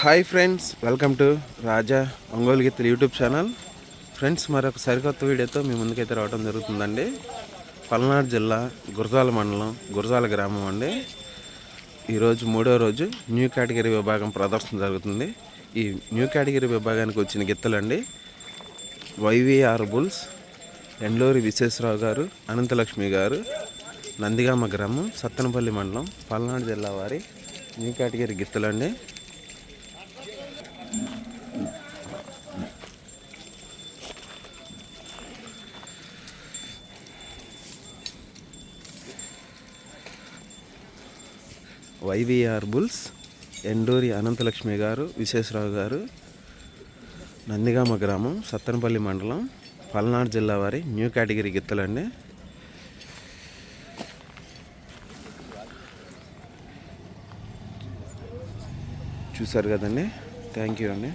Hi friends welcome to Raja Ongole గీతలు YouTube channel. Friends మరొక సరికొత్త వీడియోతో మీ ముందుకైతే రావడం జరుగుతుందండి. పల్నాడు జిల్లా గురజాల మండలం గురజాల గ్రామం అండి. ఈరోజు మూడో రోజు న్యూ కేటగిరీ విభాగం ప్రదర్శన జరుగుతుంది. ఈ న్యూ కేటగిరీ విభాగానికి వచ్చిన గిత్తలండి వైవిఆర్ బుల్స్ ఎండ్లూరి విశ్వేశ్వరరావు గారు అనంతలక్ష్మి గారు నందిగామ గ్రామం సత్తనపల్లి మండలం పల్నాడు జిల్లా వారి న్యూ కేటగిరీ గిత్తలండి వైవిఆర్ బుల్స్ ఎండూరి అనంతలక్ష్మి గారు విశేషరావు గారు నందిగామ గ్రామం సత్తనపల్లి మండలం పల్నాడు జిల్లా వారి న్యూ కేటగిరీ గిత్తలండి. చూసారు కదండి? థ్యాంక్ యూ అండి.